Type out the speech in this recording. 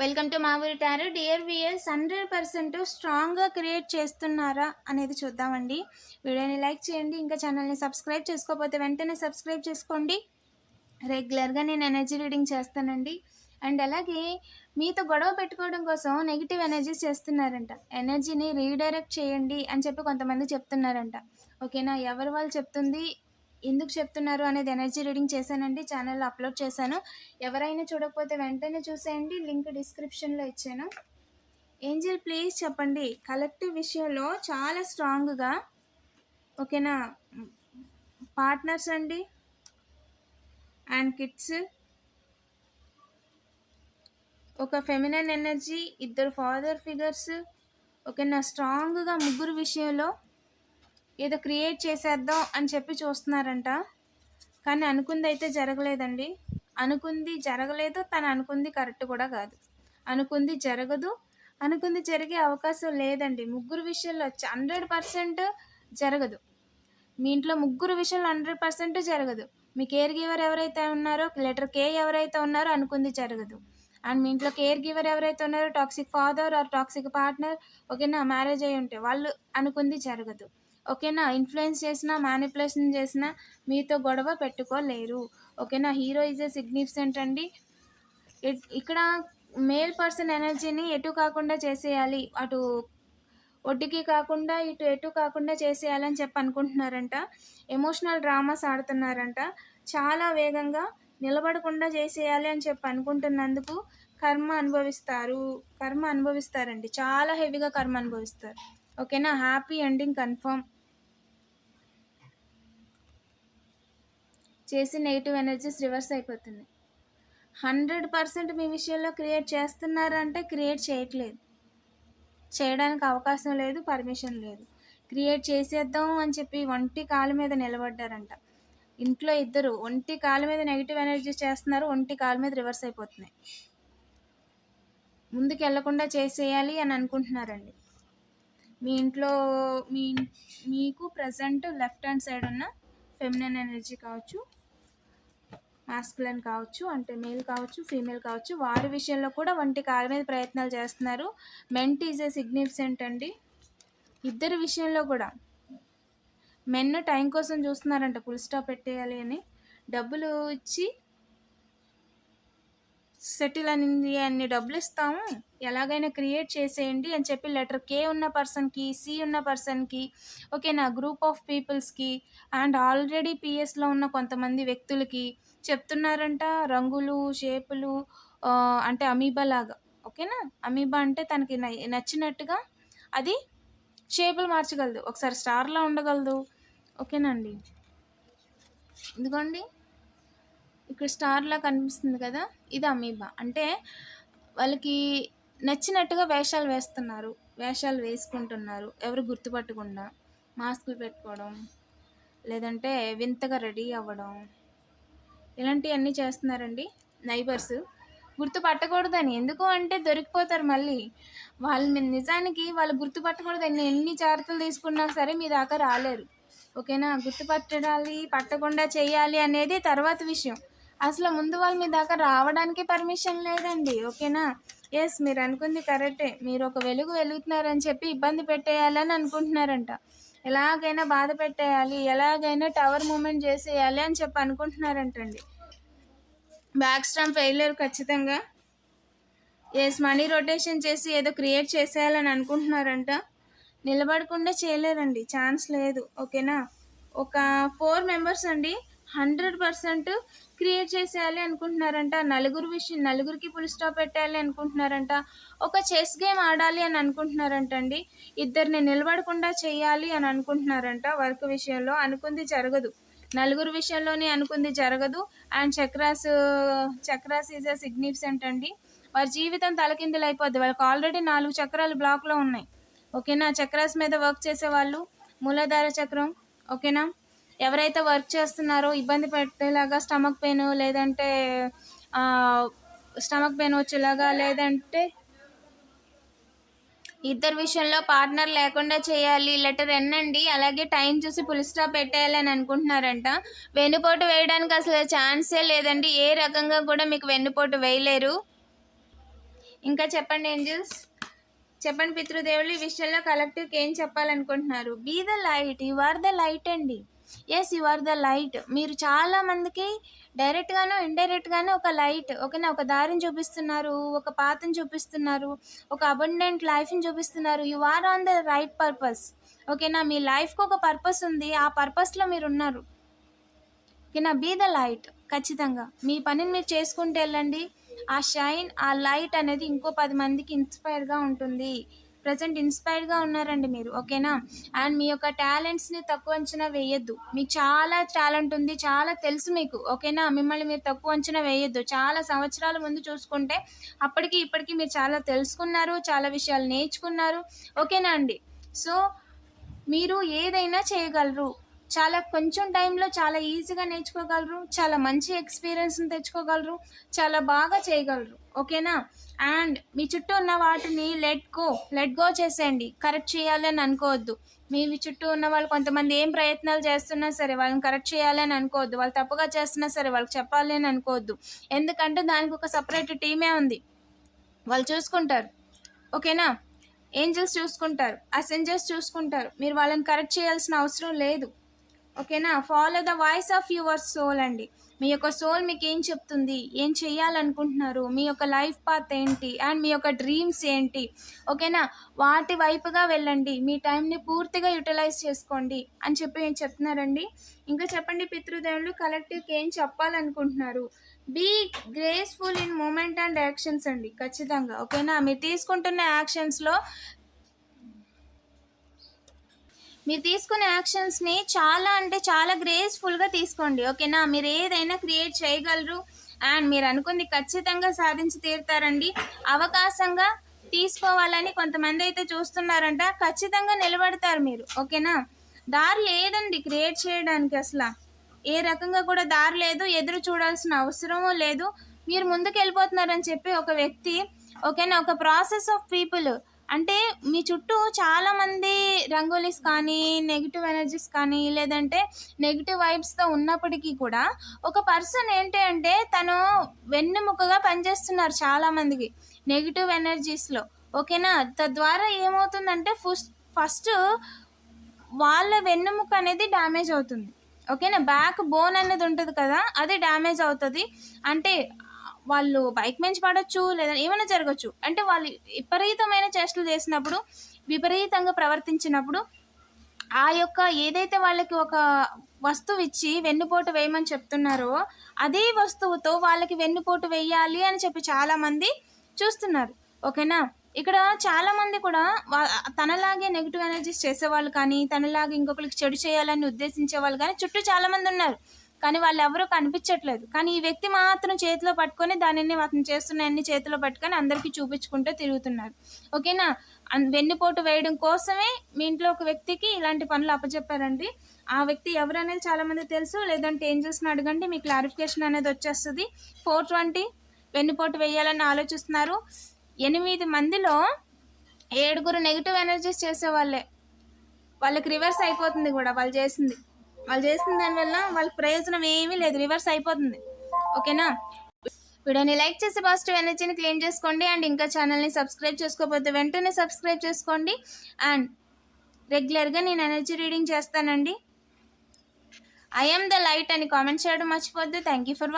Welcome to మా ఊరి tarot dear viewers hundred percent స్ట్రాంగ్గా క్రియేట్ చేస్తున్నారా అనేది చూద్దామండి. వీడియోని లైక్ చేయండి ఇంకా ఛానల్ని సబ్స్క్రైబ్ చేసుకోకపోతే వెంటనే సబ్స్క్రైబ్ చేసుకోండి. రెగ్యులర్గా నేను ఎనర్జీ రీడింగ్ చేస్తానండి. అండ్ అలాగే మీతో గొడవ పెట్టుకోవడం కోసం నెగిటివ్ ఎనర్జీస్ చేస్తున్నారంట. ఎనర్జీని రీడైరెక్ట్ చేయండి అని చెప్పి కొంతమంది చెప్తున్నారంట. ఓకేనా ఎవరు వాళ్ళు చెప్తుంది? ఎందుకు చెప్తున్నారు అనేది ఎనర్జీ రీడింగ్ చేశానండి ఛానల్లో అప్లోడ్ చేశాను. ఎవరైనా చూడకపోతే వెంటనే చూసేయండి లింక్ డిస్క్రిప్షన్లో ఇచ్చాను. ఏంజల్ ప్లీజ్ చెప్పండి. కలెక్టివ్ విషయంలో చాలా స్ట్రాంగ్గా ఓకేనా? పార్ట్నర్స్ అండి. అండ్ కిడ్స్ ఒక ఫెమినన్ ఎనర్జీ ఇద్దరు ఫాదర్ ఫిగర్స్ ఓకేనా? స్ట్రాంగ్గా ముగ్గురు విషయంలో ఏదో క్రియేట్ చేసేద్దాం అని చెప్పి చూస్తున్నారంట. కానీ అనుకుంది అయితే జరగలేదండి. అనుకుంది జరగలేదు తను అనుకుంది కరెక్ట్ కూడా కాదు. అనుకుంది జరగదు అనుకుంది జరిగే అవకాశం లేదండి. ముగ్గురు విషయంలో హండ్రెడ్ పర్సెంట్ జరగదు. మీ ఇంట్లో ముగ్గురు విషయంలో హండ్రెడ్ పర్సెంట్ జరగదు. మీ కేర్ గివర్ ఎవరైతే ఉన్నారో లెటర్ కే ఎవరైతే ఉన్నారో అనుకుంది జరగదు. అండ్ మీ ఇంట్లో కేర్ గివర్ ఎవరైతే ఉన్నారో toxic father or toxic partner ఓకేనా మ్యారేజ్ అయి ఉంటే వాళ్ళు అనుకుంది జరగదు. ఓకేనా? ఇన్ఫ్లుయెన్స్ చేసినా మ్యానిపులేషన్ చేసినా మీతో గొడవ పెట్టుకోలేరు. ఓకేనా? హీరో ఈజ్ ఏ సిగ్నిఫికెంట్ అండి. ఇక్కడ మేల్ పర్సన్ ఎనర్జీని ఎటు కాకుండా చేసేయాలి? అటు ఒడ్డుకి కాకుండా ఇటు ఎటు కాకుండా చేసేయాలని చెప్పి అనుకుంటున్నారంట. ఎమోషనల్ డ్రామాస్ ఆడుతున్నారంట. చాలా వేగంగా నిలబడకుండా చేసేయాలి అని చెప్పి అనుకుంటున్నందుకు కర్మ అనుభవిస్తారు. కర్మ అనుభవిస్తారండి. చాలా హెవీగా కర్మ అనుభవిస్తారు. ఓకేనా? Happy ending confirm. చేసి నెగిటివ్ ఎనర్జీస్ రివర్స్ అయిపోతుంది. హండ్రెడ్ పర్సెంట్ మీ విషయంలో క్రియేట్ చేస్తున్నారంటే క్రియేట్ చేయట్లేదు. చేయడానికి అవకాశం లేదు పర్మిషన్ లేదు. క్రియేట్ చేసేద్దాం అని చెప్పి ఒంటి కాలు మీద నిలబడ్డారంట. ఇంట్లో ఇద్దరు ఒంటి కాలు మీద నెగిటివ్ ఎనర్జీస్ చేస్తున్నారు ఒంటి కాలు మీద రివర్స్ అయిపోతున్నాయి. ముందుకు వెళ్ళకుండా చేసేయాలి అని అనుకుంటున్నారండి. మీ ఇంట్లో మీ మీకు ప్రజెంట్ లెఫ్ట్ హ్యాండ్ సైడ్ ఉన్న ఫెమినన్ ఎనర్జీ కావచ్చు మాస్కులన్ కావచ్చు అంటే మేల్ కావచ్చు ఫీమేల్ కావచ్చు వారి విషయంలో కూడా వంటి కాళ్ళ మీద ప్రయత్నాలు చేస్తున్నారు. మెంట్ ఈజ్ ఏ సిగ్నిఫికెంట్ అండి. ఇద్దరి విషయంలో కూడా. మెన్ టైం కోసం చూస్తున్నారంట ఫుల్ స్టాప్ పెట్టేయాలి అని. డబ్బులు ఇచ్చి సెటిల్ అనింది అన్ని డబ్బులు ఇస్తాము. ఎలాగైనా క్రియేట్ చేసేయండి అని చెప్పి లెటర్ కే ఉన్న పర్సన్కి సి ఉన్న పర్సన్కి ఓకే నా గ్రూప్ ఆఫ్ పీపుల్స్కి అండ్ ఆల్రెడీ పిఎస్లో ఉన్న కొంతమంది వ్యక్తులకి చెప్తున్నారంట రంగులు షేపులు అంటే అమీబా లాగా. ఓకేనా? అమీబా అంటే తనకి నచ్చినట్టుగా అది షేపులు మార్చగలదు. ఒకసారి స్టార్లా ఉండగలదు. ఓకేనండి? ఇదిగోండి. ఇక్కడ స్టార్లా కనిపిస్తుంది కదా? ఇది అమీబా. అంటే వాళ్ళకి నచ్చినట్టుగా వేషాలు వేస్తున్నారు. వేషాలు వేసుకుంటున్నారు. ఎవరు గుర్తుపట్టకుండా. మాస్కులు పెట్టుకోవడం లేదంటే వింతగా రెడీ అవ్వడం. ఇలాంటివన్నీ చేస్తున్నారండి నైబర్స్. గుర్తుపట్టకూడదని. ఎందుకు అంటే దొరికిపోతారు మళ్ళీ. వాళ్ళు నిజానికి వాళ్ళు గుర్తుపట్టకూడదని ఎన్ని జాగ్రత్తలు తీసుకున్నా సరే మీ దాకా రాలేరు. ఓకేనా? గుర్తుపట్టాలి పట్టకుండా చేయాలి అనేది తర్వాత విషయం. అసలు ముందు వాళ్ళు మీ దాకా రావడానికి పర్మిషన్ లేదండి. ఓకేనా? ఎస్ మీరు అనుకుంది కరెక్టే. మీరు ఒక వెలుగు వెలుగుతున్నారని చెప్పి ఇబ్బంది పెట్టేయాలని అనుకుంటున్నారంట. ఎలాగైనా బాధ పెట్టేయాలి ఎలాగైనా టవర్ మూమెంట్ చేసేయాలి అని చెప్పి అనుకుంటున్నారంటండి. బ్యాక్ స్టామ్ ఫెయిలియర్ ఖచ్చితంగా. ఎస్ మనీ రొటేషన్ చేసి ఏదో క్రియేట్ చేసేయాలని అనుకుంటున్నారంట. నిలబడకుండా చేయలేరండి ఛాన్స్ లేదు ఓకేనా ఒక ఫోర్ మెంబర్స్ అండి హండ్రెడ్ పర్సెంట్ క్రియేట్ చేసేయాలి అనుకుంటున్నారంట. నలుగురు విషయం నలుగురికి ఫుల్ స్టాప్ పెట్టాలి అనుకుంటున్నారంట. ఒక చెస్ గేమ్ ఆడాలి అని అనుకుంటున్నారంట అండి ఇద్దరిని నిలబడకుండా చేయాలి అని అనుకుంటున్నారంట వర్క్ విషయంలో. అనుకుంది జరగదు. నలుగురు విషయంలోనే అనుకుంది జరగదు. And chakras chakras is a significant అండి. వారి జీవితం తలకిందులు అయిపోద్ది. వాళ్ళకి ఆల్రెడీ నాలుగు చక్రాలు బ్లాక్లో ఉన్నాయి. ఓకేనా? చక్రాస్ మీద వర్క్ చేసే వాళ్ళు మూలాధార చక్రం. ఓకేనా? ఎవరైతే వర్క్ చేస్తున్నారో ఇబ్బంది పెట్టేలాగా స్టమక్ పెయిన్ లేదంటే స్టమక్ పెయిన్ వచ్చేలాగా లేదంటే ఇద్దరు విషయంలో పార్ట్నర్ లేకుండా చేయాలి లెటర్ ఎన్ అండి అలాగే టైం చూసి పుల్ స్టాప్ పెట్టేయాలి అని అనుకుంటున్నారంట. వెన్నుపోటు వేయడానికి అసలు ఛాన్సే లేదండి. ఏ రకంగా కూడా మీకు వెన్నుపోటు వేయలేరు. ఇంకా చెప్పండి ఏంజల్స్? చెప్పండి పితృదేవులు ఈ విషయంలో కలెక్టివ్కి ఏం చెప్పాలనుకుంటున్నారు? Be the light you are the light అండి. Yes you are the light మీరు చాలా మందికి డైరెక్ట్గాను ఇండైరెక్ట్గాను ఒక లైట్ ఓకేనా? ఒక దారిని చూపిస్తున్నారు ఒక పాతని చూపిస్తున్నారు ఒక అబండెంట్ లైఫ్ని చూపిస్తున్నారు. You are on the right purpose ఓకేనా? మీ లైఫ్కి ఒక పర్పస్ ఉంది. ఆ పర్పస్లో మీరు ఉన్నారు. ఓకేనా? బీ ద లైట్ ఖచ్చితంగా. మీ పనిని మీరు చేసుకుంటూ వెళ్ళండి. ఆ షైన్ ఆ లైట్ అనేది ఇంకో పది మందికి ఇన్స్పైర్గా ఉంటుంది. ప్రజెంట్ ఇన్స్పైర్డ్గా ఉన్నారండి మీరు ఓకేనా? అండ్ మీ యొక్క టాలెంట్స్ని తక్కువ అంచనా వేయొద్దు. మీకు చాలా టాలెంట్ ఉంది చాలా తెలుసు మీకు ఓకేనా? మిమ్మల్ని మీరు తక్కువ అంచనా వేయొద్దు. చాలా సంవత్సరాల ముందు చూసుకుంటే అప్పటికి ఇప్పటికి మీరు చాలా తెలుసుకున్నారు చాలా విషయాలు నేర్చుకున్నారు ఓకేనా అండి? సో మీరు ఏదైనా చేయగలరు. చాలా కొంచెం టైంలో చాలా ఈజీగా నేర్చుకోగలరు చాలా మంచి ఎక్స్పీరియన్స్ని తెచ్చుకోగలరు చాలా బాగా చేయగలరు. ఓకేనా అండ్ మీ చుట్టూ ఉన్న వాటిని లెట్ గో లెట్ గో చేసేయండి. కరెక్ట్ చేయాలి అని అనుకోవద్దు. మీ చుట్టూ ఉన్న వాళ్ళు కొంతమంది ఏం ప్రయత్నాలు చేస్తున్నా సరే వాళ్ళని కరెక్ట్ చేయాలి అని అనుకోవద్దు. వాళ్ళు తప్పుగా చేస్తున్నా సరే వాళ్ళకి చెప్పాలి అని అనుకోవద్దు. ఎందుకంటే దానికి ఒక సపరేట్ టీమే ఉంది. వాళ్ళు చూసుకుంటారు. ఓకేనా ఏంజల్స్ చూసుకుంటారు. అసెంజర్స్ చూసుకుంటారు. మీరు వాళ్ళని కరెక్ట్ చేయాల్సిన అవసరం లేదు. ఓకేనా? Follow the voice of your soul అండి. మీ యొక్క సోల్ మీకు ఏం చెప్తుంది? ఏం చేయాలనుకుంటున్నారు మీ యొక్క లైఫ్ పాత్ ఏంటి? అండ్ మీ యొక్క డ్రీమ్స్ ఏంటి? ఓకేనా? వాటి వైపుగా వెళ్ళండి. మీ టైంని పూర్తిగా యూటిలైజ్ చేసుకోండి. అని చెప్పి ఏం చెప్తున్నారండి? ఇంకా చెప్పండి పితృదేవులు కలెక్టివ్కి ఏం చెప్పాలనుకుంటున్నారు? Be graceful in moment and actions అండి. ఖచ్చితంగా. ఓకేనా? మీరు తీసుకుంటున్న యాక్షన్స్లో మీరు తీసుకునే యాక్షన్స్ని చాలా అంటే చాలా గ్రేస్ఫుల్గా తీసుకోండి ఓకేనా మీరు ఏదైనా క్రియేట్ చేయగలరు అండ్ మీరు అనుకుంది ఖచ్చితంగా సాధించి తీరుతారండి. అవకాశంగా తీసుకోవాలని కొంతమంది అయితే చూస్తున్నారంట ఖచ్చితంగా నిలబడతారు మీరు ఓకేనా దారి లేదండి క్రియేట్ చేయడానికి అసలు. ఏ రకంగా కూడా దారి లేదు ఎదురు చూడాల్సిన అవసరమూ లేదు. మీరు ముందుకు వెళ్ళిపోతున్నారని చెప్పి ఒక వ్యక్తి ఓకేనా ఒక ప్రాసెస్ ఆఫ్ పీపుల్ అంటే మీ చుట్టూ చాలామంది రంగోలీస్ కానీ నెగిటివ్ ఎనర్జీస్ కానీ లేదంటే నెగిటివ్ వైబ్స్తో ఉన్నప్పటికీ కూడా ఒక పర్సన్ ఏంటి అంటే తను వెన్నెముకగా పనిచేస్తున్నారు చాలామందికి నెగిటివ్ ఎనర్జీస్లో ఓకేనా? తద్వారా ఏమవుతుందంటే ఫస్ట్ ఫస్ట్ వాళ్ళ వెన్నెముక అనేది డ్యామేజ్ అవుతుంది. ఓకేనా? బ్యాక్ బోన్ అనేది ఉంటుంది కదా అది డ్యామేజ్ అవుతుంది. అంటే వాళ్ళు బైక్ మించి పడవచ్చు లేదా ఏమైనా జరగచ్చు. అంటే వాళ్ళు విపరీతమైన చేష్టలు చేసినప్పుడు విపరీతంగా ప్రవర్తించినప్పుడు ఆ యొక్క ఏదైతే వాళ్ళకి ఒక వస్తువు ఇచ్చి వెన్నుపోటు వేయమని చెప్తున్నారో అదే వస్తువుతో వాళ్ళకి వెన్నుపోటు వేయాలి అని చెప్పి చాలామంది చూస్తున్నారు. ఓకేనా? ఇక్కడ చాలామంది కూడా తనలాగే నెగిటివ్ ఎనర్జీస్ చేసేవాళ్ళు కానీ తనలాగే ఇంకొకరికి చెడు చేయాలని ఉద్దేశించే వాళ్ళు కానీ చుట్టూ చాలామంది ఉన్నారు. కానీ వాళ్ళు ఎవరూ కనిపించట్లేదు. కానీ ఈ వ్యక్తి మాత్రం చేతిలో పట్టుకొని దానిని అతను చేస్తున్న అన్ని చేతిలో పట్టుకొని అందరికీ చూపించుకుంటూ తిరుగుతున్నారు. ఓకేనా? అన్- వెన్నుపోటు వేయడం కోసమే మీ ఇంట్లో ఒక వ్యక్తికి ఇలాంటి పనులు అప్పచెప్పారండి ఆ వ్యక్తి ఎవరు అనేది చాలామంది తెలుసు. లేదంటే ఏంజల్స్ని అడగండి. మీ క్లారిఫికేషన్ అనేది వచ్చేస్తుంది. ఫోర్ ట్వంటీ వెన్నుపోటు వేయాలని ఆలోచిస్తున్నారు. ఎనిమిది మందిలో ఏడుగురు నెగిటివ్ ఎనర్జీస్ చేసేవాళ్ళే. వాళ్ళకి రివర్స్ అయిపోతుంది కూడా వాళ్ళు చేసింది. వాళ్ళు చేసిన దానివల్ల వాళ్ళకి ప్రయోజనం ఏమీ లేదు. రివర్స్ అయిపోతుంది. ఓకేనా? వీడియోని లైక్ చేసి పాజిటివ్ ఎనర్జీని క్లెయిమ్ చేసుకోండి. అండ్ ఇంకా ఛానల్ని సబ్స్క్రైబ్ చేసుకోకపోతే వెంటనే సబ్స్క్రైబ్ చేసుకోండి. అండ్ రెగ్యులర్గా నేను ఎనర్జీ రీడింగ్ చేస్తానండి. ఐఎమ్ ద లైట్ అని కామెంట్ చేయడం మర్చిపోద్దు థ్యాంక్ యూ ఫర్